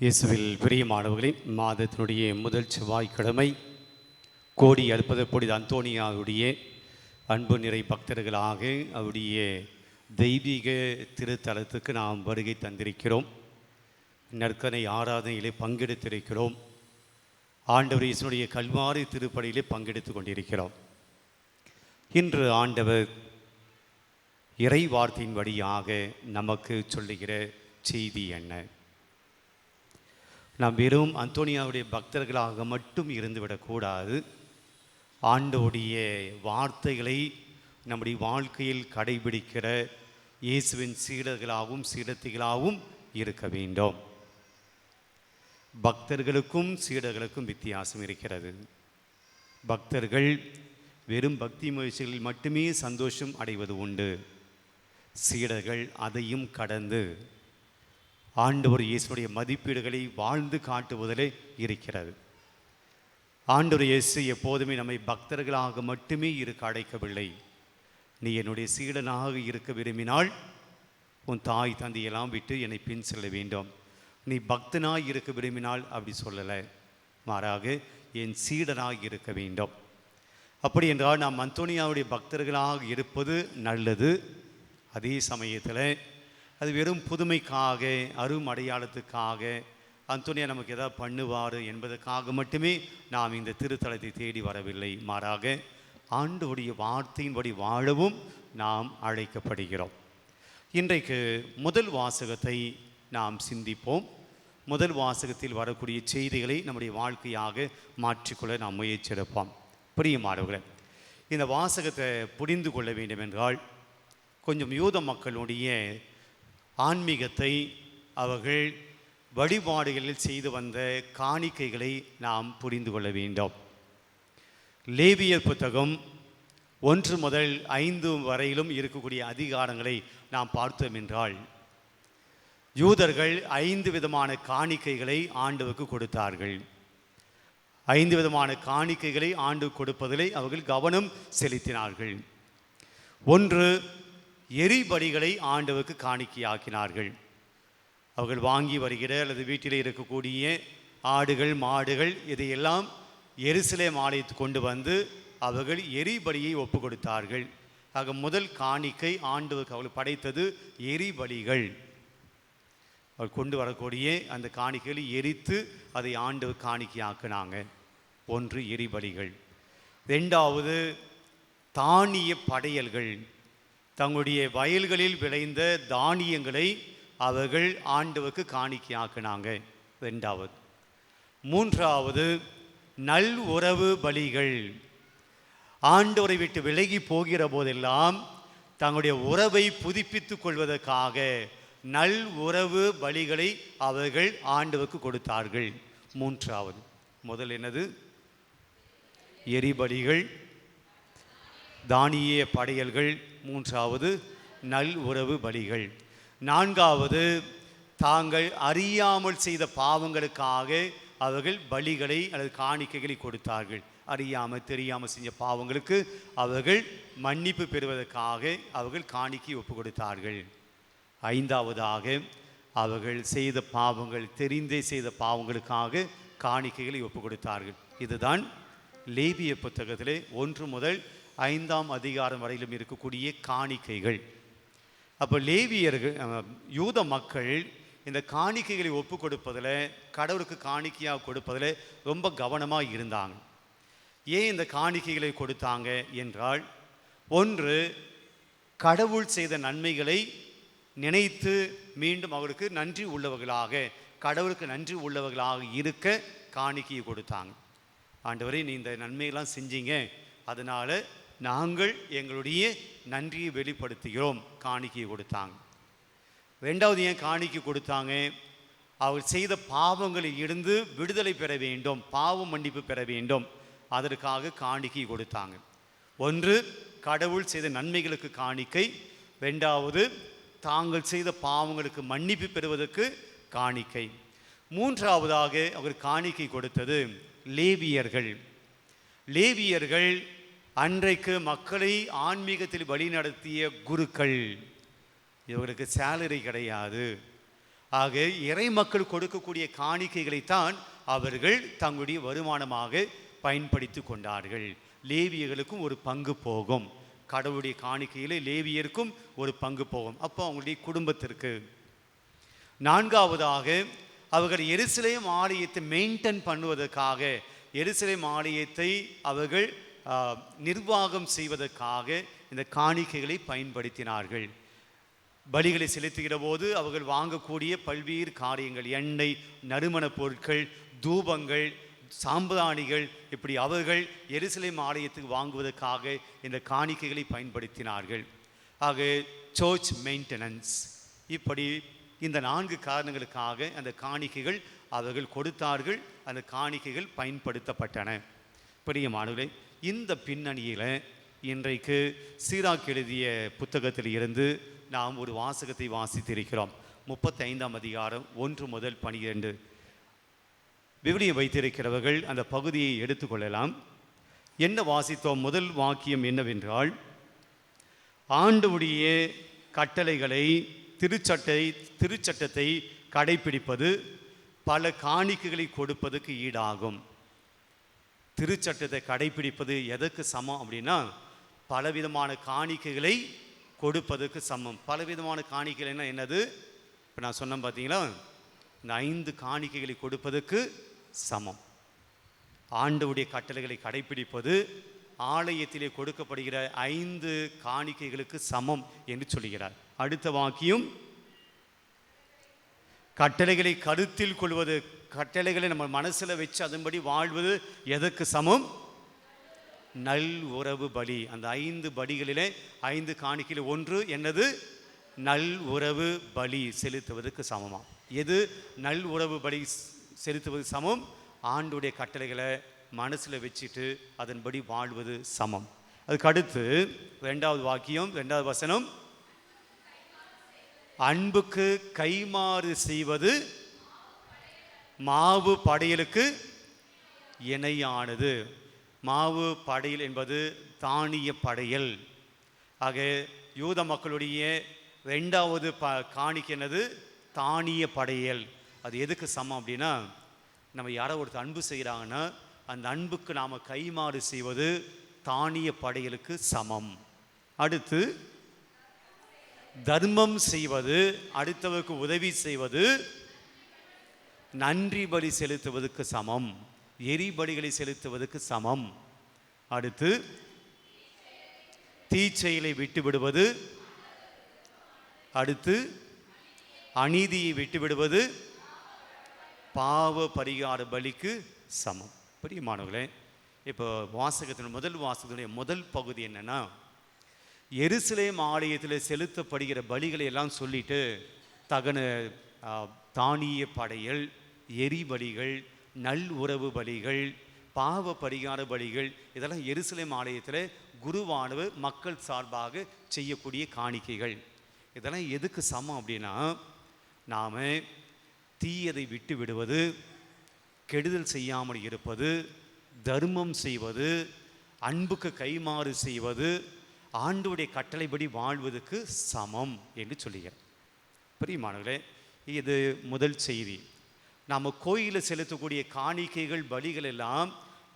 இயேசுவில் பிரியமானவர்களின் மாதத்தினுடைய முதல் செவ்வாய்க்கிழமை கோடி அற்புத புனித அந்தோனியாவுடைய அன்பு நிறை பக்தர்களாக அவருடைய தெய்வீக திருத்தலத்துக்கு நாம் வருகை தந்திருக்கிறோம். நற்கனை ஆராதனையிலே பங்கெடுத்திருக்கிறோம். ஆண்டவர் இயேசுனுடைய கல்வாரி திருப்படியிலே பங்கெடுத்து கொண்டிருக்கிறோம். இன்று ஆண்டவர் இறை வார்த்தையின் வழியாக நமக்கு சொல்லுகிற செய்தி என்ன? நாம் வெறும் அந்தோனியாவுடைய பக்தர்களாக மட்டும் இருந்துவிடக்கூடாது. ஆண்டோடைய வார்த்தைகளை நம்முடைய வாழ்க்கையில் கடைபிடிக்கிற இயேசுவின் சீடர்களாகவும் சீடத்திகளாகவும் இருக்க வேண்டும். பக்தர்களுக்கும் சீடர்களுக்கும் வித்தியாசம் இருக்கிறது. பக்தர்கள் வெறும் பக்தி முயற்சிகளில் மட்டுமே சந்தோஷம் அடைவது உண்டு. சீடர்கள் அதையும் கடந்து ஆண்டவர் இயேசுடைய மதிப்பீடுகளை வாழ்ந்து காட்டுவதிலே இருக்கிறது. ஆண்டவர் இயேசு எப்போதுமே நம்மை பக்தர்களாக மட்டுமே இருக்க அடைக்கவில்லை நீ என்னுடைய சீடனாக இருக்க விரும்பினால் உன் தாய் தந்தையெல்லாம் விட்டு என்னை பின் செல்ல வேண்டும். நீ பக்தனாக இருக்க விரும்பினால் அப்படி சொல்லலை. மாறாக என் சீடனாக இருக்க வேண்டும். அப்படி என்றால் நாம் அந்தோனியாவுடைய பக்தர்களாக இருப்பது நல்லது. அதே சமயத்தில் அது வெறும் புதுமைக்காக அரும் அடையாளத்துக்காக அந்தோனியா நமக்கு எதாவது பண்ணுவார் என்பதற்காக மட்டுமே நாம் இந்த திருத்தலத்தை தேடி வரவில்லை. மாறாக ஆண்டோடைய வார்த்தையின்படி வாழவும் நாம் அழைக்கப்படுகிறோம். இன்றைக்கு முதல் வாசகத்தை நாம் சிந்திப்போம். முதல் வாசகத்தில் வரக்கூடிய செய்திகளை நம்முடைய வாழ்க்கையாக மாற்றிக்கொள்ள நாம் முயற்சியெடுப்போம் பிரியமானவர்களே இந்த வாசகத்தை புரிந்து கொள்ள வேண்டும் என்றால் கொஞ்சம் யூத மக்களுடைய ஆன்மீகத்தை அவர்கள் வழிபாடுகளில் செய்து வந்த காணிக்கைகளை நாம் புரிந்து கொள்ள வேண்டும். லேவியர் புத்தகம் ஒன்று முதல் ஐந்து வரையிலும் இருக்கக்கூடிய அதிகாரங்களை நாம் பார்த்தோம் என்றால் யூதர்கள் ஐந்து விதமான காணிக்கைகளை ஆண்டவுக்கு கொடுத்தார்கள். ஐந்து விதமான காணிக்கைகளை ஆண்டு கொடுப்பதிலே அவர்கள் கவனம் செலுத்தினார்கள். ஒன்று எரிபலிகளை ஆண்டவுக்கு காணிக்கையாக்கினார்கள். அவர்கள் வாங்கி வருகிற அல்லது வீட்டில் இருக்கக்கூடிய ஆடுகள் மாடுகள் இதையெல்லாம் எருசலேம் ஆலயத்துக்கு கொண்டு வந்து அவர்கள் எரிபலியை ஒப்பு கொடுத்தார்கள் ஆக முதல் காணிக்கை ஆண்டவுக்கு அவர்கள் படைத்தது எரிபலிகள் அவர் கொண்டு வரக்கூடிய அந்த காணிக்கைகளை எரித்து அதை ஆண்டு காணிக்கையாக்குனாங்க. ஒன்று எரிபலிகள் ரெண்டாவது தானிய படையல்கள். தங்களுடைய வயல்களில் விளைந்த தானியங்களை அவர்கள் ஆண்டவுக்கு காணிக்கையாக்குனாங்க. ரெண்டாவது மூன்றாவது நல் உறவு பலிகள். ஆண்டவரை விட்டு விலகி போகிற போதெல்லாம் தங்களுடைய உறவை புதுப்பித்துக் கொள்வதற்காக நல் உறவு பலிகளை அவர்கள் ஆண்டவுக்கு கொடுத்தார்கள். மூன்றாவது. முதல் என்னது? எரிபலிகள் தானிய படையல்கள் மூன்றாவது நல் உறவு பலிகள். நான்காவது தாங்கள் அறியாமல் செய்த பாவங்களுக்காக அவர்கள் பலிகளை அல்லது காணிக்கைகளை கொடுத்தார்கள். அறியாமல் தெரியாமல் செஞ்ச பாவங்களுக்கு அவர்கள் மன்னிப்பு பெறுவதற்காக அவர்கள் காணிக்கை ஒப்பு கொடுத்தார்கள். ஐந்தாவதாக அவர்கள் செய்த பாவங்கள் தெரிந்தே செய்த பாவங்களுக்காக காணிக்கைகளை ஒப்பு கொடுத்தார்கள். இதுதான் லேபிய புத்தகத்திலே ஒன்று முதல் ஐந்தாம் அதிகாரம் வரையிலும் இருக்கக்கூடிய காணிக்கைகள். அப்போ லேவியர்கள் யூத மக்கள் இந்த காணிக்கைகளை ஒப்பு கொடுப்பதில் கடவுளுக்கு காணிக்கையாக கொடுப்பதில் ரொம்ப கவனமாக இருந்தாங்க. ஏன் இந்த காணிக்கைகளை கொடுத்தாங்க என்றால் ஒன்று கடவுள் செய்த நன்மைகளை நினைத்து மீண்டும் அவருக்கு நன்றி உள்ளவர்களாக கடவுளுக்கு நன்றி உள்ளவர்களாக இருக்க காணிக்கையை கொடுத்தாங்க. ஆண்டு வரை நீ இந்த நன்மையெல்லாம் செஞ்சீங்க. அதனால் நாங்கள் எங்களுடைய நன்றியை வெளிப்படுத்துகிறோம். காணிக்கையை கொடுத்தாங்க. ரெண்டாவது ஏன் காணிக்கை கொடுத்தாங்க? அவர் செய்த பாவங்களில் இருந்து விடுதலை பெற வேண்டும் பாவ மன்னிப்பு பெற வேண்டும். அதற்காக காணிக்கை கொடுத்தாங்க. ஒன்று கடவுள் செய்த நன்மைகளுக்கு காணிக்கை. ரெண்டாவது தாங்கள் செய்த பாவங்களுக்கு மன்னிப்பு பெறுவதற்கு காணிக்கை. மூன்றாவதாக அவர் காணிக்கை கொடுத்தது லேவியர்கள். லேவியர்கள் அன்றைக்கு மக்களை ஆன்மீகத்தில் வழிநடத்திய குருக்கள் இவர்களுக்கு சேலரி கிடையாது. ஆக இறை மக்கள் கொடுக்கக்கூடிய காணிக்கைகளைத்தான் அவர்கள் தங்களுடைய வருமானமாக பயன்படுத்தி கொண்டார்கள். லேவியர்களுக்கும் ஒரு பங்கு போகும். கடவுளுடைய காணிக்கையில் லேவியருக்கும் ஒரு பங்கு போகும். அப்போ அவங்களுடைய குடும்பத்திற்கு. நான்காவதாக அவர்கள் எருசலேம் ஆலயத்தை மெயின்டைன் பண்ணுவதற்காக எருசலேம் ஆலயத்தை அவர்கள் நிர்வாகம் செய்வதற்காக இந்த காணிக்கைகளை பயன்படுத்தினார்கள். பலிகளை செலுத்துகிற போது அவர்கள் வாங்கக்கூடிய பல்வேறு காரியங்கள் எண்ணெய் நறுமணப் பொருட்கள் தூபங்கள் சாம்பிராணிகள் இப்படி அவர்கள் எருசலேம் ஆலயத்துக்கு வாங்குவதற்காக இந்த காணிக்கைகளை பயன்படுத்தினார்கள். ஆக சர்ச் மெயின்டெனன்ஸ் இப்படி இந்த நான்கு காரணங்களுக்காக அந்த காணிக்கைகள் அவர்கள் கொடுத்தார்கள். அந்த காணிக்கைகள் பயன்படுத்தப்பட்டன. பிரியமானவர்களே இந்த பின்னணியில் இன்றைக்கு சீராக் எழுதிய புத்தகத்தில் இருந்து நாம் ஒரு வாசகத்தை வாசித்திருக்கிறோம். முப்பத்தைந்தாம் அதிகாரம் ஒன்று முதல் பனிரெண்டு. விவிலியம் வைத்திருக்கிறவர்கள் அந்த பகுதியை எடுத்துக்கொள்ளலாம் என்ன வாசித்தோம்? முதல் வாக்கியம் என்னவென்றால் ஆண்டவுடைய கட்டளைகளை திருச்சட்டை திருச்சட்டத்தை கடைபிடிப்பது பல காணிக்கைகளை கொடுப்பதற்கு ஈடாகும். திருச்சட்டத்தை கடைபிடிப்பது எதற்கு சமம் அப்படின்னா பலவிதமான காணிக்கைகளை கொடுப்பதற்கு சமம். பலவிதமான காணிக்கைகள்னா என்னது? இப்போ நான் சொன்னேன் பார்த்தீங்களா இந்த ஐந்து காணிக்கைகளை கொடுப்பதற்கு சமம். ஆண்டவுடைய கட்டளைகளை கடைபிடிப்பது ஆலயத்திலே கொடுக்கப்படுகிற ஐந்து காணிக்கைகளுக்கு சமம் என்று சொல்லுகிறார். அடுத்த வாக்கியம் கட்டளைகளை கருத்தில் கொள்வது கட்டளைகளை நம்ம மனசில் வச்சு அதன்படி வாழ்வது எதற்கு சமம்? நல் உறவு பலி. அந்த ஐந்து பலிகளிலே ஐந்து காணிக்கையில் ஒன்று என்னது? நல் உறவு பலி செலுத்துவதற்கு சமமாக எது நல் உறவு பலி செலுத்துவது சமம்? ஆண்டுடைய கட்டளைகளை மனசில் வச்சுட்டு அதன்படி வாழ்வது சமம். அதுக்கு அடுத்து ரெண்டாவது வாக்கியம் ரெண்டாவது வசனம். அன்புக்கு கைமாறு செய்வது மாவு படையலுக்கு இணையானது. மாவு படையல் என்பது தானிய படையல். ஆக யூத மக்களுடைய ரெண்டாவது ப காணிக்கை தானிய படையல். அது எதுக்கு சமம் அப்படின்னா நம்ம யாரோ ஒருத்தர் அன்பு செய்கிறாங்கன்னா அந்த அன்புக்கு நாம் கைமாறு செய்வது தானிய படையலுக்கு சமம். அடுத்து தர்மம் செய்வது அடுத்தவருக்கு உதவி செய்வது நன்றி பலி செலுத்துவதற்கு சமம். எரிபலிகளை செலுத்துவதற்கு சமம். அடுத்து தீச்செயலை விட்டு விடுவது அடுத்து அநீதியை விட்டுவிடுவது. பாவ பரிகார பலிக்கு சமம். பிரியமானவர்களே இப்போ வாசகத்தின் முதல் வாசகத்தினுடைய முதல் பகுதி என்னென்னா எருசலேம் ஆலயத்தில் செலுத்தப்படுகிற பலிகளை எல்லாம் சொல்லிட்டு தகன தானிய படையல் எரி பலிகள் நல் உறவு பலிகள் பாவ பரிகார பலிகள் இதெல்லாம் எருசலேம் ஆலயத்தில் குருவானவர் மக்கள் சார்பாக செய்யக்கூடிய காணிக்கைகள். இதெல்லாம் எதுக்கு சமம் அப்படின்னா நாம் தீயதை விட்டு விடுவது கெடுதல் செய்யாமல் இருப்பது தர்மம் செய்வது அன்புக்கு கைமாறு செய்வது ஆண்டுடைய கட்டளைப்படி வாழ்வதற்கு சமம் என்று சொல்லுகிறார். பிரியமானவர்களே இது முதல் செய்தி. நாம் கோயிலில் செலுத்தக்கூடிய காணிக்கைகள் பலிகள் எல்லாம்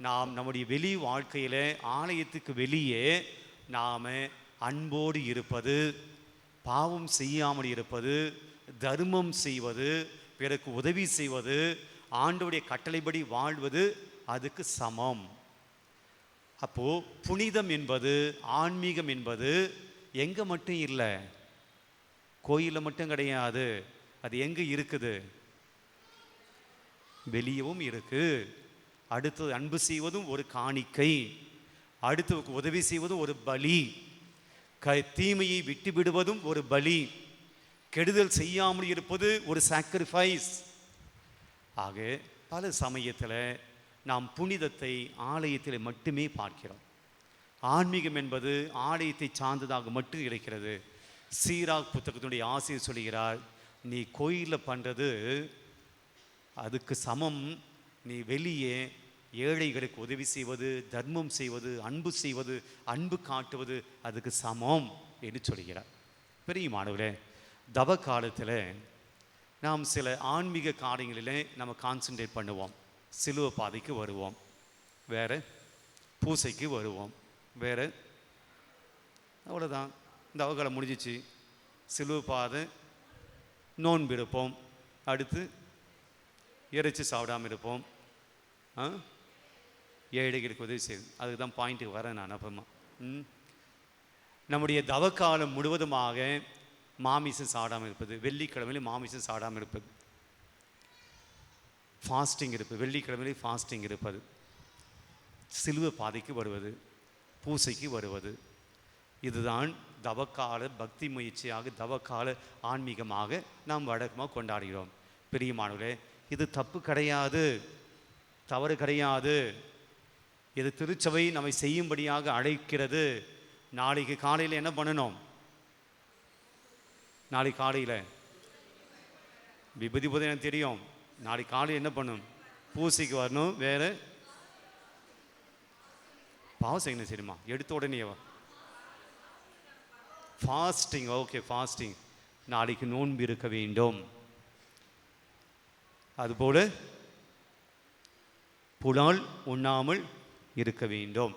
நாம் நம்முடைய வெளி வாழ்க்கையில் ஆலயத்துக்கு வெளியே நாம் அன்போடு இருப்பது பாவம் செய்யாமல் இருப்பது தர்மம் செய்வது பிறகு உதவி செய்வது ஆண்டோடைய கட்டளைப்படி வாழ்வது அதுக்கு சமம். அப்போ புனிதம் என்பது ஆன்மீகம் என்பது எங்கே மட்டும் இல்லை கோயிலில் மட்டும் கிடையாது அது எங்கே இருக்குது? வெளியவும் இருக்குது அடுத்தது அன்பு செய்வதும் ஒரு காணிக்கை. அடுத்தவுக்கு உதவி செய்வதும் ஒரு பலி. க தீமையை விட்டு விடுவதும் ஒரு பலி. கெடுதல் செய்யாமல் இருப்பது ஒரு சாக்ரிஃபைஸ் ஆக பல சமயத்தில் நாம் புனிதத்தை ஆலயத்தில் மட்டுமே பார்க்கிறோம். ஆன்மீகம் என்பது ஆலயத்தை சார்ந்ததாக மட்டும் இருக்கிறது. சீராக் புத்தகத்தினுடைய ஆசிரியர் சொல்கிறார் நீ கோயிலில் பண்ணுறது அதுக்கு சமம். நீ வெளியே ஏழைகளுக்கு உதவி செய்வது தர்மம் செய்வது அன்பு செய்வது அன்பு காட்டுவது அதுக்கு சமம் என்று சொல்கிறார். பெரிய மாணவர்களே தவ காலத்தில் நாம் சில ஆன்மீக காரியங்களிலே நம்ம கான்சென்ட்ரேட் பண்ணுவோம். சிலுவ பாதைக்கு வருவோம். வேறு பூசைக்கு வருவோம். வேறு அவ்வளோதான் இந்த அவகாலம் முடிஞ்சிச்சு. சிலுவ பாதை நோன்பு எடுப்போம். அடுத்து இறைச்சி சாப்பிடாம இருப்போம். ஆ? ஏழைகளுக்கு உதவி செய்யும். அதுக்கு தான் பாயிண்ட்டுக்கு வரேன் நான் அப்பமா ம். நம்முடைய தவக்காலம் முழுவதுமாக மாமிசம் சாப்பிடாமல் இருப்பது வெள்ளிக்கிழமையில மாமிசம் சாடாமல் இருப்பது. ஃபாஸ்டிங் இருப்பது வெள்ளிக்கிழமையிலே ஃபாஸ்டிங் இருப்பது. சிலுவை பாதைக்கு வருவது பூசைக்கு வருவது. இதுதான் தவக்கால பக்தி முயற்சியாக தவக்கால ஆன்மீகமாக நாம் வழக்கமாக கொண்டாடுகிறோம். பிரியமானவர்களே இது தப்பு கிடையாது தவறு கிடையாது. இது திருச்சபை நம்மை செய்யும்படியாக அழைக்கிறது. நாளைக்கு காலையில் என்ன பண்ணணும் நாளைக்கு காலையில். விபதி புதை எனக்கு தெரியும். நாளைக்கு காலையில் என்ன பண்ணும்? பூசைக்கு வரணும் வேறு. பாவம் செய்யணும் சரிம்மா எடுத்த உடனே ஃபாஸ்டிங் ஓகே ஃபாஸ்டிங் நாளைக்கு நோன்பு இருக்க வேண்டும். அதுபோல புலால் உண்ணாமல் இருக்க வேண்டும்.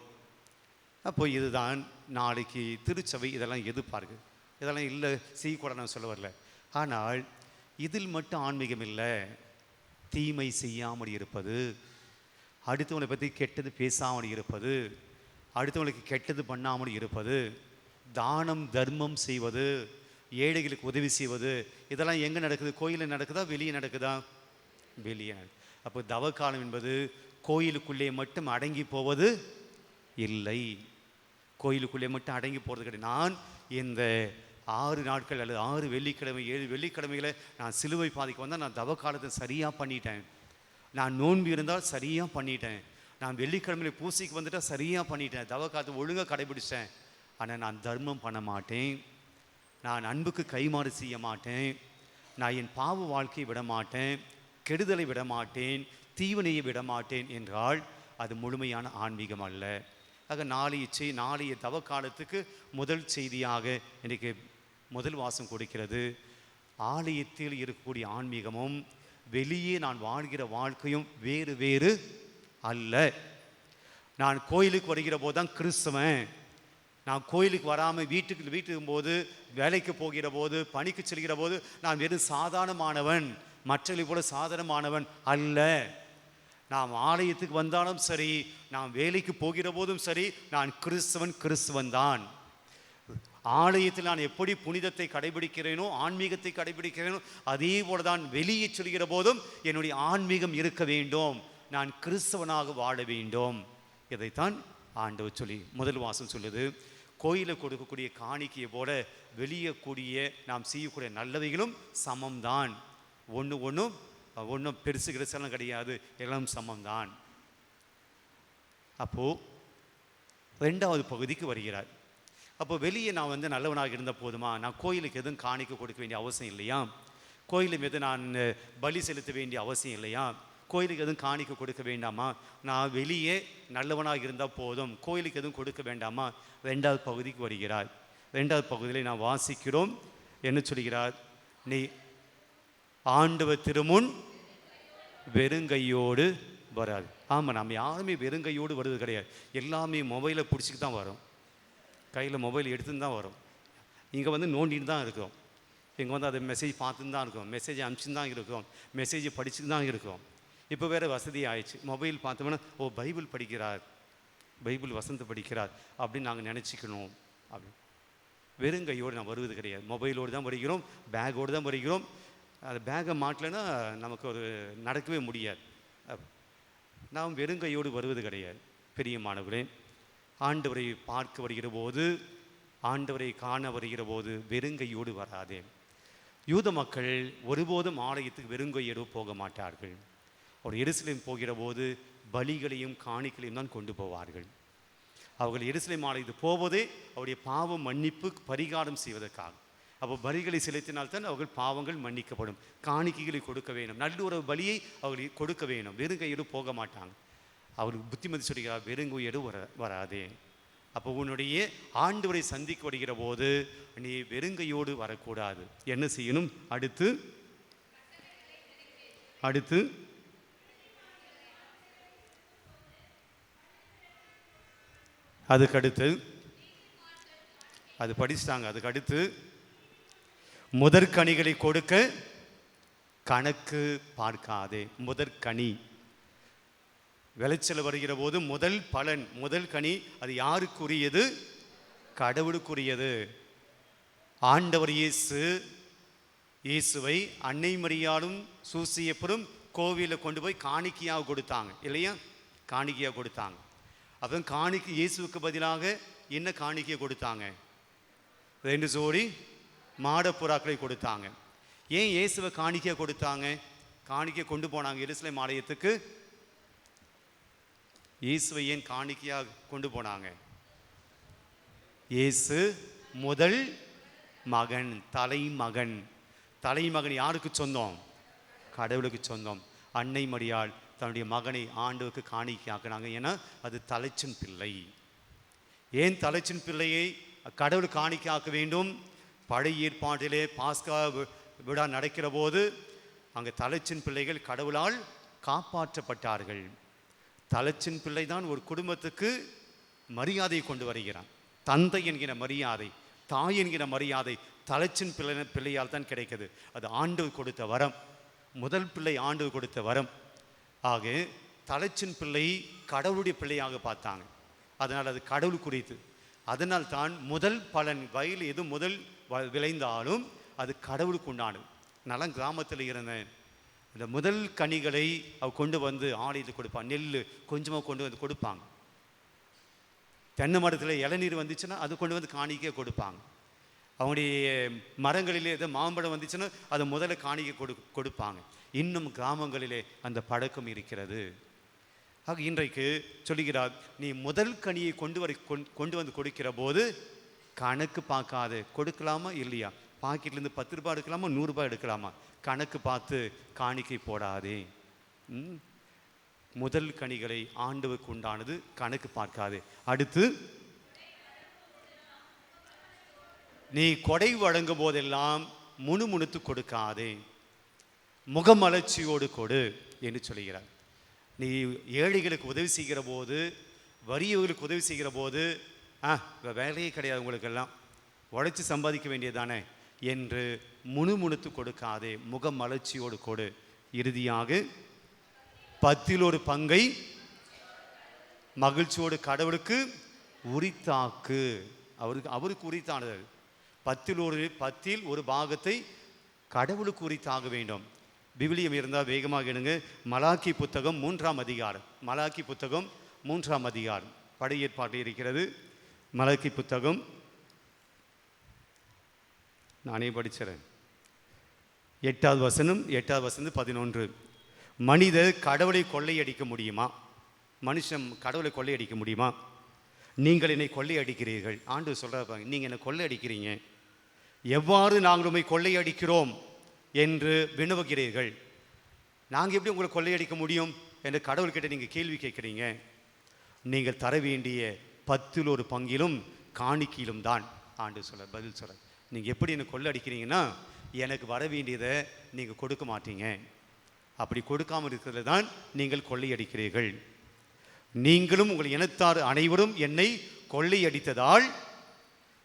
அப்போ இதுதான் நாளைக்கு திருச்சபை இதெல்லாம் எதிர்பார்க்கு இதெல்லாம் இல்லை செய்யக்கூடாதுன்னு நான் சொல்ல வரல. ஆனால் இதில் மட்டும் ஆன்மீகம் இல்லை தீமை செய்யாமல் இருப்பது அடுத்தவங்களை பற்றி கெட்டது பேசாமல் இருப்பது அடுத்தவங்களுக்கு கெட்டது பண்ணாமல் இருப்பது தானம் தர்மம் செய்வது ஏழைகளுக்கு உதவி செய்வது இதெல்லாம் எங்கே நடக்குது? கோயிலில் நடக்குதா? வெளியே நடக்குதா? வெளியே அப்போ தவக்காலம் என்பது கோயிலுக்குள்ளே மட்டும் அடங்கி போவது இல்லை. கோயிலுக்குள்ளே மட்டும் அடங்கி போகிறது கிடையாது. நான் இந்த ஆறு நாட்கள் அல்லது ஆறு வெள்ளிக்கிழமை ஏழு வெள்ளிக்கிழமைகளை நான் சிலுவை பாதைக்கு வந்தால் நான் தவ காலத்தை சரியாக பண்ணிட்டேன். நான் நோன்பு இருந்தால் சரியாக பண்ணிட்டேன். நான் வெள்ளிக்கிழமையில பூசைக்கு வந்துட்டால் சரியாக பண்ணிட்டேன். தவக்காலத்தை ஒழுங்காக கடைபிடிச்சேன். ஆனால் நான் தர்மம் பண்ண மாட்டேன். நான் அன்புக்கு கைமாறு செய்ய மாட்டேன். நான் என் பாவ வாழ்க்கையை விட மாட்டேன். கெடுதலை விட மாட்டேன் தீவனையை விட மாட்டேன் என்றால் அது முழுமையான ஆன்மீகம் அல்ல. ஆக நாளைய செய் நாளைய தவ காலத்துக்கு முதல் செய்தியாக இன்றைக்கு முதல் வாசம் கொடுக்கிறது. ஆலயத்தில் இருக்கக்கூடிய ஆன்மீகமும் வெளியே நான் வாழ்கிற வாழ்க்கையும் வேறு வேறு அல்ல. நான் கோயிலுக்கு வருகிற போது தான் கிறிஸ்தவன். நான் கோயிலுக்கு வராமல் வீட்டுக்கு வீட்டுக்கும் போது வேலைக்கு போகிற போது பணிக்கு செல்கிற போது நான் வெறும் சாதாரணமானவன். மற்றவர்களை போல சாதனமானவன் அல்ல. நாம் ஆலயத்துக்கு வந்தாலும் சரி நாம் வேலைக்கு போகிற போதும் சரி நான் கிறிஸ்தவன் கிறிஸ்தவன் தான். ஆலயத்தில் நான் எப்படி புனிதத்தை கடைபிடிக்கிறேனோ ஆன்மீகத்தை கடைபிடிக்கிறேனோ அதே போல தான் வெளியே சொல்கிற போதும் என்னுடைய ஆன்மீகம் இருக்க வேண்டும். நான் கிறிஸ்தவனாக வாழ வேண்டும். இதைத்தான் ஆண்டவர் சொல்லி முதல் வாசம் சொல்லுது. கோயிலில் கொடுக்கக்கூடிய காணிக்கையை போல வெளியே கூடிய நாம் செய்யக்கூடிய நல்லவைகளும் சமம்தான். ஒன்று ஒன்றும் ஒன்றும் பெருசு கிருசெல்லாம் கிடையாது. எல்லாம் சமம்தான். அப்போது ரெண்டாவது பகுதிக்கு வருகிறார். அப்போ வெளியே நான் வந்து நல்லவனாக இருந்த போதுமா? நான் கோயிலுக்கு எதுவும் காணிக்க கொடுக்க வேண்டிய அவசியம் இல்லையா? கோயிலு மீது நான் பலி செலுத்த வேண்டிய அவசியம் இல்லையா? கோயிலுக்கு எதுவும் காணிக்க கொடுக்க வேண்டாமா? நான் வெளியே நல்லவனாக இருந்தால் போதும். கோயிலுக்கு எதுவும் கொடுக்க வேண்டாமா? ரெண்டாவது பகுதிக்கு வருகிறார். ரெண்டாவது பகுதியில் நான் வாசிக்கிறோம். என்ன சொல்கிறார்? நீ ஆண்டவர் திருமுன் வெறுங்கையோடு வராது. ஆமாம் நம்ம யாருமே வெறுங்கையோடு வருவது கிடையாது. எல்லாமே மொபைலை பிடிச்சிட்டு தான் வரும். கையில் மொபைல் எடுத்துன்னு தான் வரும். இங்கே வந்து நோண்டின்னு தான் இருக்கோம். இங்கே வந்து அதை மெசேஜ் பார்த்துன்னு தான் இருக்கோம். மெசேஜ் அனுப்பிச்சுன்னு தான் இருக்கோம். மெசேஜ் படிச்சுட்டு தான் இருக்கோம். இப்போ வேறு வசதி ஆயிடுச்சு. மொபைல் பார்த்தோம்னா ஓ பைபிள் படிக்கிறார். பைபிள் வசந்த படிக்கிறார். அப்படின்னு நாங்கள் நினச்சிக்கணும். அப்படி. வெறுங்கையோடு நான் வருவது கிடையாது. மொபைலோடு தான் வருகிறோம். பேக்கோடு தான் வருகிறோம். அது பேகை மாட்டலைன்னா நமக்கு ஒரு நடக்கவே முடியாது. நாம் வெறுங்கையோடு வருவது கிடையாது. பெரிய மாணவர்களே ஆண்டவரை பார்க்க வருகிற போது ஆண்டவரை காண வருகிற போது வெறுங்கையோடு வராதே. யூத மக்கள் ஒருபோதும் ஆலயத்துக்கு வெறுங்கையோடு போக மாட்டார்கள். அவர் எருசலேம் போகிற போது பலிகளையும் காணிக்களையும் தான் கொண்டு போவார்கள். அவர்கள் எருசலேம் ஆலயத்துக்கு போவதே அவருடைய பாவம் மன்னிப்பு பரிகாரம் செய்வதற்காக. அப்போ பலிகளை செலுத்தினால்தான் அவர்கள் பாவங்கள் மன்னிக்கப்படும். காணிக்கைகளை கொடுக்க வேணும் நல்ல ஒரு பலியை அவர்கள் கொடுக்க வேணும் வெறுங்கையோடு போக மாட்டாங்க. அவருக்கு புத்திமதி சொல்கிறார் வெறுங்கையோடு வர வராதே. அப்போ உன்னுடைய ஆண்டவரை சந்திக்க வருகிற போது நீ வெறுங்கையோடு வரக்கூடாது. என்ன செய்யணும்? அடுத்து அடுத்து அதுக்கடுத்து அது படிச்சிட்டாங்க அதுக்கு அடுத்து முதற்கனிகளை கொடுக்க கணக்கு பார்க்காதே. முதற்கனி. விளைச்சல் வருகிற போது முதல் பலன் முதல் கனி அது யாருக்குரியது? கடவுளுக்குரியது. ஆண்டவர் இயேசு இயேசுவை அன்னை மரியாலும் சூசியப்பரும் கோவிலில் கொண்டு போய் காணிக்கையாக கொடுத்தாங்க. இல்லையா? காணிக்கையாக கொடுத்தாங்க. அப்போ காணிக்கை இயேசுவுக்கு பதிலாக என்ன காணிக்கையை கொடுத்தாங்க? ரெண்டு ஜோடி. மாடப்புறாக்களை கொடுத்தாங்க. ஏன் இயேசுவை காணிக்கையாக கொடுத்தாங்க? காணிக்கை கொண்டு போனாங்க எருசலேம் ஆலயத்துக்கு. இயேசுவை ஏன் காணிக்கையாக கொண்டு போனாங்க? இயேசு முதல் மகன் தலைமகன். தலைமகன் யாருக்கு சொந்தம்? கடவுளுக்கு சொந்தம். அன்னை மடியால் தன்னுடைய மகனை ஆண்டவுக்கு காணிக்கையாக்குனாங்க. ஏன்னா அது தலைச்சின் பிள்ளை. ஏன் தலைச்சின் பிள்ளையை கடவுள் காணிக்கையாக்க வேண்டும்? பழைய ஏற்பாட்டிலே பாஸ்கா விழா நடக்கிற போது அங்கே தலைச்சின் பிள்ளைகள் கடவுளால் காப்பாற்றப்பட்டார்கள். தலைச்சின் பிள்ளை தான் ஒரு குடும்பத்துக்கு மரியாதையை கொண்டு வருகிறான். தந்தை என்கிற மரியாதை தாய் என்கிற மரியாதை தலைச்சின் பிள்ளை பிள்ளையால் தான் கிடைக்கிறது. அது ஆண்டு கொடுத்த வரம். முதல் பிள்ளை ஆண்டு கொடுத்த வரம். ஆக தலைச்சின் பிள்ளை கடவுளுடைய பிள்ளையாக பார்த்தாங்க. அதனால் அது கடவுள் குறித்து. அதனால் தான் முதல் பலன் வயல் எது முதல் விளைந்தாலும் அது கடவுளுக்கு உண்டானது நலம் கிராமத்தில் இருந்தேன் இந்த முதல் கனிகளை அவ கொண்டு வந்து ஆலையில் கொடுப்பான் நெல் கொஞ்சமாக கொண்டு வந்து கொடுப்பாங்க. தென்னை மரத்தில் இளநீர் வந்துச்சுன்னா அது கொண்டு வந்து காணிக்க கொடுப்பாங்க. அவங்களுடைய மரங்களிலே ஏதோ மாம்பழம் வந்துச்சுன்னா அதை முதல்ல காணிக்க கொடு கொடுப்பாங்க. இன்னும் கிராமங்களிலே அந்த பழக்கம் இருக்கிறது. ஆக இன்றைக்கு சொல்லுகிறார் நீ முதல் கனியை கொண்டு வரை கொண்- கொண்டு வந்து கொடுக்கிற போது கணக்கு பார்க்காது. கொடுக்கலாமா? இல்லையா? பாக்கெட்லேருந்து பத்து ரூபாய் எடுக்கலாமா? நூறுரூபா எடுக்கலாமா? கணக்கு பார்த்து காணிக்கை போடாதே. ம்? முதல் கனிகளை ஆண்டவுக்கு உண்டானது கணக்கு பார்க்காது. அடுத்து நீ கொடை வழங்கும் போதெல்லாம் முணுமுணுத்து கொடுக்காதே. முகமலர்ச்சியோடு கொடு என்று சொல்கிறார் நீ ஏழைகளுக்கு உதவி செய்கிற போது வறியவர்களுக்கு உதவி செய்கிற போது ஆ இப்போ வேலையே கிடையாது உங்களுக்கெல்லாம். உழைச்சி சம்பாதிக்க வேண்டியதானே என்று முணுமுணுத்து கொடுக்காதே முகமலர்ச்சியோடு கொடு. இறுதியாக பத்தில் ஒரு பங்கை மகிழ்ச்சியோடு கடவுளுக்கு உரித்தாக்கு. அவருக்கு அவருக்கு உரித்தானது பத்தில் ஒரு பத்தில் ஒரு பாகத்தை கடவுளுக்கு உரித்தாக வேண்டும். விவிலியம் இருந்தால் வேகமாக எடுங்க மலாக்கி புத்தகம் மூன்றாம் அதிகாரம். மலாக்கி புத்தகம் மூன்றாம் அதிகாரம். படையேற்பாட்டில் இருக்கிறது. மலக்கி புத்தகம். நானே படிச்சிறேன். எட்டாவது வசனம் எட்டாவது வசனம் பதினொன்று. மனிதர் கடவுளை கொள்ளையடிக்க முடியுமா? மனுஷன் கடவுளை கொள்ளையடிக்க முடியுமா? நீங்கள் என்னை கொள்ளையடிக்கிறீர்கள். ஆண்டு சொல்கிறாங்க நீங்கள் என்னை கொள்ளையடிக்கிறீங்க. எவ்வாறு நாங்கள் உண்மை கொள்ளையடிக்கிறோம் என்று வினவுகிறீர்கள்? நாங்கள் எப்படி உங்களை கொள்ளையடிக்க முடியும்? என்று கடவுள்கிட்ட நீங்கள் கேள்வி கேட்குறீங்க. நீங்கள் தர வேண்டிய பத்தில் ஒரு பங்கிலும் காணிக்கையிலும் தான். ஆண்டு சொல்ல பதில் சொல்ல. நீங்கள் எப்படி என்னை கொள்ள அடிக்கிறீங்கன்னா எனக்கு வர வேண்டியதை நீங்கள் கொடுக்க மாட்டீங்க. அப்படி கொடுக்காமல் இருக்கிறது தான் நீங்கள் கொள்ளையடிக்கிறீர்கள். நீங்களும் உங்கள் இனத்தார் அனைவரும் என்னை கொள்ளையடித்ததால்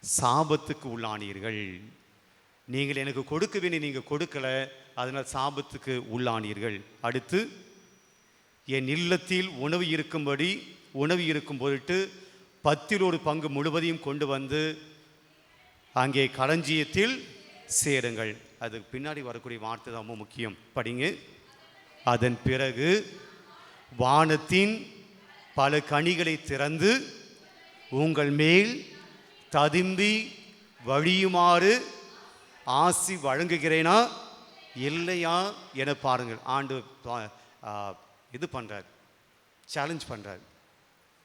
சாபத்துக்கு உள்ளானீர்கள். நீங்கள் எனக்கு கொடுக்க வேண்டிய நீங்கள் கொடுக்கல அதனால் சாபத்துக்கு உள்ளானீர்கள். அடுத்து என் இல்லத்தில் உணவு இருக்கும்படி உணவு இருக்கும் பொருட்டு பத்தில் ஒரு பங்கு முழுவதையும் கொண்டு வந்து அங்கே களஞ்சியத்தில் சேருங்கள். அதுக்கு பின்னாடி வரக்கூடிய வார்த்தை தான் ரொம்ப முக்கியம். படிங்க. அதன் பிறகு வானத்தின் பல கனிகளை திறந்து உங்கள் மேல் ததும்பி வழியுமாறு ஆசி வழங்குகிறேனா? இல்லையா? என பாருங்கள். ஆண்டு இது பண்ணுறார் சேலஞ்ச் பண்ணுறார்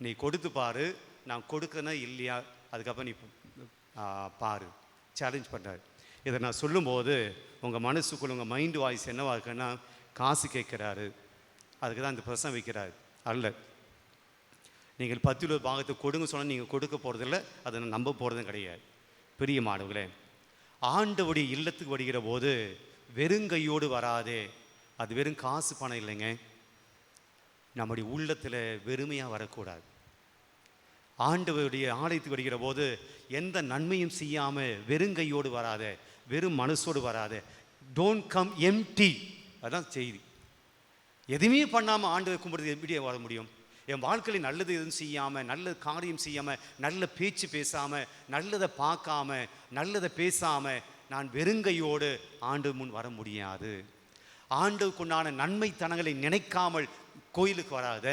நீ கொடுத்து பாரு. நான் கொடுக்கறேனா இல்லையா? அதுக்கப்புறம் நீ பாரு. சேலஞ்ச் பண்ணுறாரு இதை நான் சொல்லும்போது உங்கள் மனசுக்குள்ள உங்கள் மைண்டு வாய்ஸ் என்னவா இருக்குன்னா காசு கேட்குறாரு. அதுக்கு தான் இந்த பிரசம் வைக்கிறார். அல்ல. நீங்கள் பத்து இருபது பாகத்தை கொடுங்க சொன்னால் நீங்கள் கொடுக்க போகிறதில்ல அதை நான் நம்ப போகிறதும் கிடையாது. பெரிய மாணவர்களே ஆண்டவுடைய இல்லத்துக்கு வருகிற போது வெறுங்கையோடு வராதே. அது வெறும் காசு பணம் இல்லைங்க. நம்முடைய உள்ளத்தில் வெறுமையாக வரக்கூடாது. ஆண்டவருடைய ஆலயத்துக்கு வருகிற போது எந்த நன்மையும் செய்யாமல் வெறுங்கையோடு வராத வெறும் மனசோடு வராத. டோன்ட் கம் எம்டி அதான் செய்தி. எதுவுமே பண்ணாமல் ஆண்டவர் கும்பிடுறது எப்படி வர முடியும்? என் வாழ்க்கையில் நல்லது எதுவும் செய்யாமல் நல்ல காரியம் செய்யாமல் நல்ல பேச்சு பேசாமல் நல்லதை பார்க்காம நல்லதை பேசாமல் நான் வெறுங்கையோடு ஆண்டு முன் வர முடியாது. ஆண்டுக்குண்டான நன்மைத்தனங்களை நினைக்காமல் கோயிலுக்கு வராத.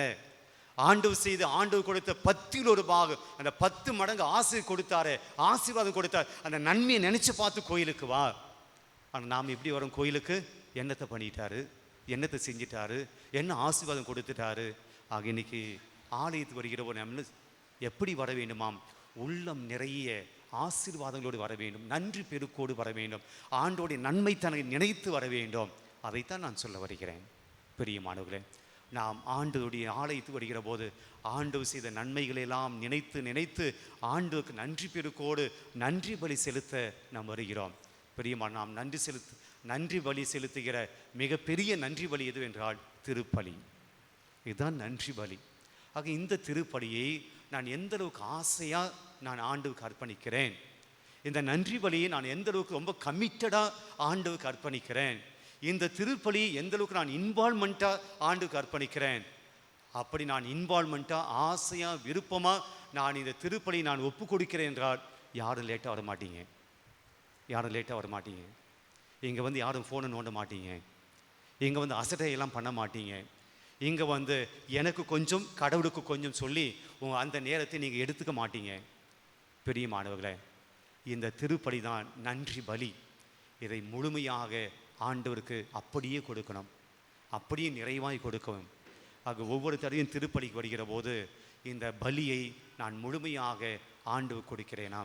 ஆண்டவர் செய்து ஆண்டவர் கொடுத்த பத்தில் ஒரு பாகம் அந்த பத்து மடங்கு ஆசை கொடுத்தாரு. ஆசீர்வாதம் கொடுத்தார். அந்த நன்மையை நினச்சி பார்த்து கோயிலுக்கு வா. ஆனால் நாம் எப்படி வரோம் கோயிலுக்கு? என்னத்தை பண்ணிட்டாரு? என்னத்தை செஞ்சிட்டாரு? என்ன ஆசீர்வாதம் கொடுத்துட்டாரு? ஆக இன்னைக்கு ஆலயத்துக்கு வருகிறவோ நம்ம எப்படி வர வேண்டுமாம்? உள்ளம் நிறைய ஆசீர்வாதங்களோடு வர வேண்டும். நன்றி பெருக்கோடு வர வேண்டும். ஆண்டோடைய நன்மைத்தனை நினைத்து வர வேண்டும். அதைத்தான் நான் சொல்ல வருகிறேன். பெரிய மாணவர்களே நாம் ஆண்டுடைய ஆலயத்துக்கு வருகிற போது ஆண்டு செய்த நன்மைகளெல்லாம் நினைத்து நினைத்து ஆண்டுக்கு நன்றி பெருக்கோடு நன்றி பலி செலுத்த நாம் வருகிறோம். பிரியமா நாம் நன்றி செலுத்து நன்றி பலி செலுத்துகிற மிகப்பெரிய நன்றி பலி எது என்றால் திருப்பலி. இதுதான் நன்றி பலி. ஆக இந்த திருப்பலியை நான் எந்த அளவுக்கு ஆசையாக நான் ஆண்டவுக்கு அர்ப்பணிக்கிறேன்? இந்த நன்றி பலியை நான் எந்த அளவுக்கு ரொம்ப கமிட்டடாக ஆண்டவுக்கு அர்ப்பணிக்கிறேன்? இந்த திருப்பலி எந்த அளவுக்கு நான் இன்வால்மெண்ட்டாக ஆண்டுக்கு அர்ப்பணிக்கிறேன்? அப்படி நான் இன்வால்மெண்ட்டாக ஆசையாக விருப்பமாக நான் இந்த திருப்பலி நான் ஒப்பு கொடுக்கிறேன் என்றால் யாரும் லேட்டாக வர மாட்டீங்க. யாரும் லேட்டாக வர மாட்டீங்க. இங்கே வந்து யாரும் ஃபோனை நோண்ட மாட்டீங்க. இங்கே வந்து அசட்டையெல்லாம் பண்ண மாட்டீங்க. இங்கே வந்து எனக்கு கொஞ்சம் கடவுளுக்கு கொஞ்சம் சொல்லி உங்கள் அந்த நேரத்தை நீங்கள் எடுத்துக்க மாட்டீங்க. பெரிய மாணவர்களே இந்த திருப்பலி தான் நன்றி பலி. இதை முழுமையாக ஆண்டவருக்கு அப்படியே கொடுக்கணும். அப்படியே நிறைவாய் கொடுக்கணும் ஆக ஒவ்வொரு தடையும் திருப்பலிக்கு வருகிற போது இந்த பலியை நான் முழுமையாக ஆண்டு கொடுக்கிறேனா?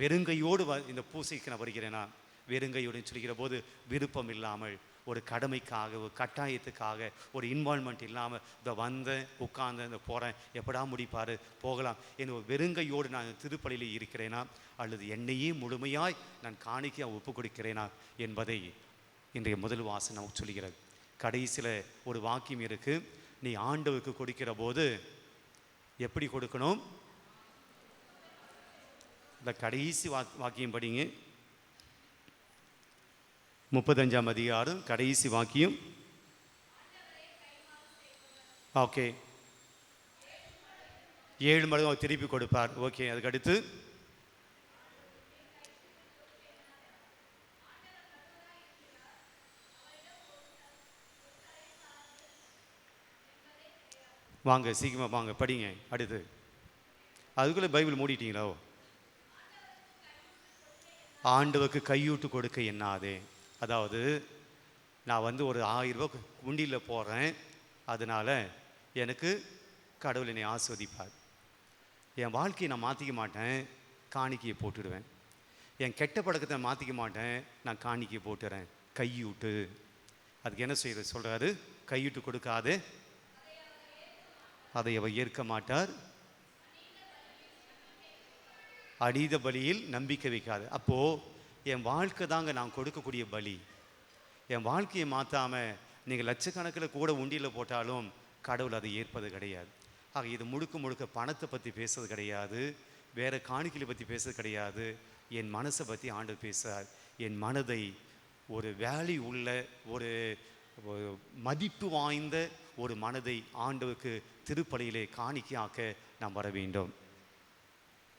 வெறுங்கையோடு வ இந்த பூசைக்கு நான் வருகிறேனா? வெறுங்கையோடு சொல்கிற போது விருப்பம் இல்லாமல் ஒரு கடமைக்காக ஒரு கட்டாயத்துக்காக ஒரு இன்வால்மெண்ட் இல்லாமல் இந்த வந்தேன் உட்கார்ந்து இந்த போகிறேன் எப்படா முடிப்பார்? போகலாம். என் வெறுங்கையோடு நான் திருப்பலியில் இருக்கிறேனா? அல்லது என்னையே முழுமையாய் நான் காணிக்கையாக ஒப்பு கொடுக்கிறேனா என்பதை இன்றைய முதல் வாசனை நமக்கு சொல்கிறது கடைசியில் ஒரு வாக்கியம் இருக்குது நீ ஆண்டவுக்கு கொடுக்கிற போது எப்படி கொடுக்கணும்? இந்த கடைசி வா வாக்கியம் படிங்க. முப்பத்தஞ்சாம் அதிகாரம் கடைசி வாக்கியம். ஓகே. ஏழு மடங்கு அவர் திருப்பி கொடுப்பார். ஓகே அதுக்கடுத்து வாங்க சீக்கிரமாக வாங்க படிங்க அடுத்து. அதுக்குள்ளே பைபிள் மூடிட்டீங்களோ? ஆண்டவருக்கு கையூட்டு கொடுக்க என்னாதே. அதாவது நான் வந்து ஒரு ஆயிரம் ரூபா குண்டியில் போடுறேன் அதனால் எனக்கு கடவுள் என்னை ஆஸ்வதிப்பார். என் வாழ்க்கையை நான் மாற்றிக்க மாட்டேன் காணிக்கையை போட்டுடுவேன். என் கெட்ட பழக்கத்தை மாற்றிக்க மாட்டேன் நான் காணிக்கையை போட்டுறேன். கையூட்டு. அதுக்கு என்ன செய்யறது? சொல்கிறாரு கையூட்டு கொடுக்காதே அதை அவர் ஏற்க மாட்டார். அடித பலியில் நம்பிக்கை வைக்காது. அப்போது என் வாழ்க்கை தாங்க நான் கொடுக்கக்கூடிய பலி. என் வாழ்க்கையை மாற்றாமல் நீங்கள் லட்சக்கணக்கில் கூட உண்டியில் போட்டாலும் கடவுள் அதை ஏற்பது கிடையாது. ஆக இது முழுக்க முழுக்க பணத்தை பற்றி பேசுறது கிடையாது. வேறு காணிக்கையை பற்றி பேசுறது கிடையாது. என் மனசை பற்றி ஆண்டு பேசுகிறார் என் மனதை ஒரு வேல்யூ உள்ள ஒரு மதிப்பு வாய்ந்த ஒரு மனதை ஆண்டவுக்கு திருப்பலியிலே காணிக்கையாக்க நாம் வர வேண்டும்.